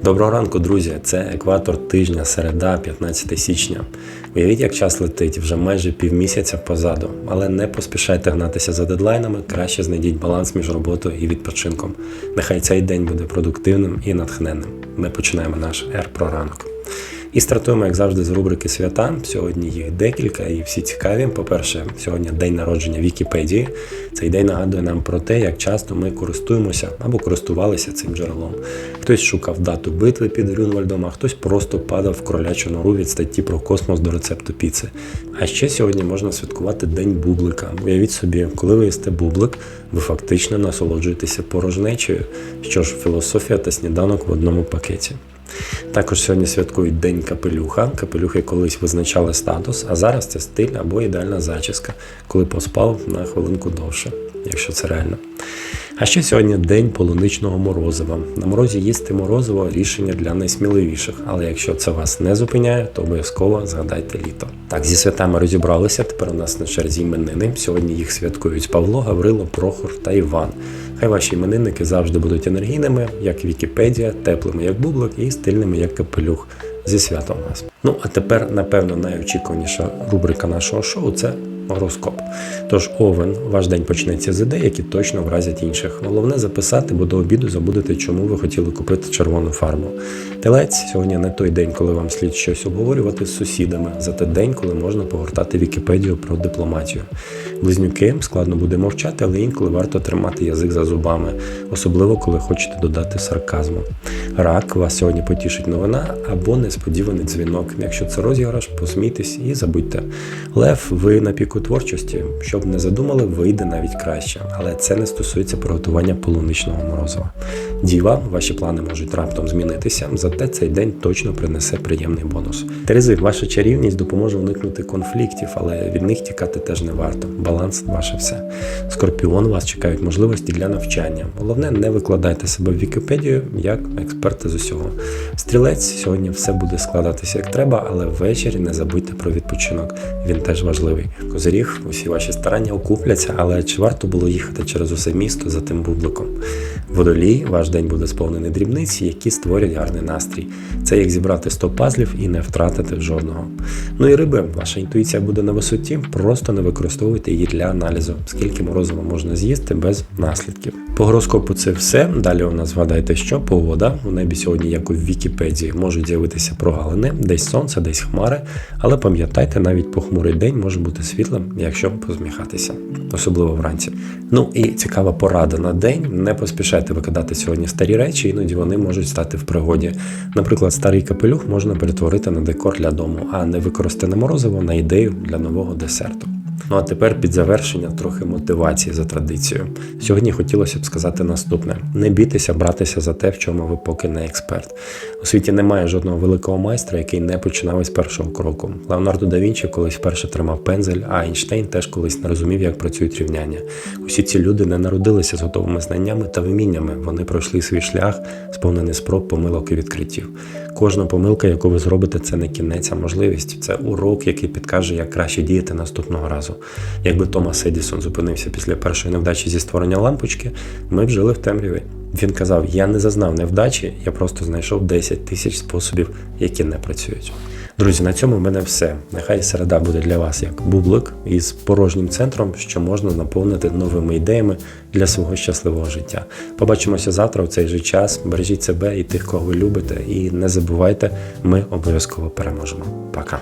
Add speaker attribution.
Speaker 1: Доброго ранку, друзі! Це екватор тижня, середа, 15 січня. Уявіть, як час летить вже майже півмісяця позаду, але не поспішайте гнатися за дедлайнами, краще знайдіть баланс між роботою і відпочинком. Нехай цей день буде продуктивним і натхненним. Ми починаємо наш ер про ранок. І стартуємо, як завжди, з рубрики свята. Сьогодні їх декілька і всі цікаві. По-перше, сьогодні день народження Вікіпедії. Цей день нагадує нам про те, як часто ми користуємося або користувалися цим джерелом. Хтось шукав дату битви під Рюнвальдом, а хтось просто падав в кролячу нору від статті про космос до рецепту піци. А ще сьогодні можна святкувати День бублика. Уявіть собі, коли ви їсте бублик, ви фактично насолоджуєтеся порожнечею. Що ж, філософія та сніданок в одному пакеті. Також сьогодні святкують День капелюха. Капелюхи колись визначали статус, а зараз це стиль або ідеальна зачіска, коли поспав на хвилинку довше, якщо це реально. А ще сьогодні день полуничного морозива. На морозі їсти морозиво рішення для найсміливіших, але якщо це вас не зупиняє, то обов'язково згадайте літо. Так, зі святами розібралися. Тепер у нас на черзі іменини. Сьогодні їх святкують Павло, Гаврило, Прохор та Іван. Хай ваші іменинники завжди будуть енергійними, як Вікіпедія, теплими, як бублик, і стильними, як капелюх. Зі святом вас. Ну а тепер, напевно, найочікуваніша рубрика нашого шоу це гороскоп. Тож, Овен, ваш день почнеться з ідей, які точно вразять інших. Головне записати, бо до обіду забудете, чому ви хотіли купити червону фарбу. Телець сьогодні не той день, коли вам слід щось обговорювати з сусідами, зате день, коли можна погортати Вікіпедію про дипломатію. Близнюки складно буде мовчати, але інколи варто тримати язик за зубами, особливо коли хочете додати сарказму. Рак вас сьогодні потішить новина або несподіваний дзвінок. Якщо це розіграш, посмійтесь і забудьте. Лев, ви на піку творчості, щоб не задумали, вийде навіть краще, але це не стосується приготування полуничного морозива. Діва, ваші плани можуть раптом змінитися, зате цей день точно принесе приємний бонус. Терези, ваша чарівність допоможе уникнути конфліктів, але від них тікати теж не варто. Баланс ваше все. Скорпіон вас чекають можливості для навчання. Головне, не викладайте себе в Вікіпедію як експерти з усього. Стрілець сьогодні все буде складатися як треба, але ввечері не забудьте про відпочинок. Він теж важливий. Козиріг, усі ваші старання окупляться, але чи варто було їхати через усе місто за тим бубликом? Водолій, ваш день буде сповнений дрібниць, які створять гарний настрій. Це як зібрати 100 пазлів і не втратити жодного. Ну і риби, ваша інтуїція буде на висоті, просто не використовуйте її для аналізу, скільки морозива можна з'їсти без наслідків. По гороскопу це все. Далі у нас згадайте, що погода у небі сьогодні, як у Вікіпедії, можуть з'явитися прогалини, десь сонце, десь хмари. Але пам'ятайте, навіть похмурий день може бути світлим, якщо посміхатися, особливо вранці. Ну і цікава порада на день. Не поспішайте викидати сьогодні старі речі, іноді вони можуть стати в пригоді. Наприклад, старий капелюх можна перетворити на декор для дому, а не використане морозиво на ідею для нового десерту. Ну а тепер під завершення трохи мотивації за традицією. Сьогодні хотілося б сказати наступне: не бійтеся братися за те, в чому ви поки не експерт. У світі немає жодного великого майстра, який не починав із першого кроку. Леонардо да Вінчі колись вперше тримав пензель, а Ейнштейн теж колись не розумів, як працюють рівняння. Усі ці люди не народилися з готовими знаннями та вміннями. Вони пройшли свій шлях, сповнений спроб, помилок і відкриттів. Кожна помилка, яку ви зробите, це не кінець, а можливість. Це урок, який підкаже, як краще діяти наступного разу. Якби Томас Едісон зупинився після першої невдачі зі створення лампочки, ми б жили в темряві. Він казав: Я не зазнав невдачі, я просто знайшов 10 тисяч способів, які не працюють. Друзі, на цьому в мене все. Нехай середа буде для вас як бублик із порожнім центром, що можна наповнити новими ідеями для свого щасливого життя. Побачимося завтра у цей же час. Бережіть себе і тих, кого ви любите, і не забувайте, ми обов'язково переможемо. Пока.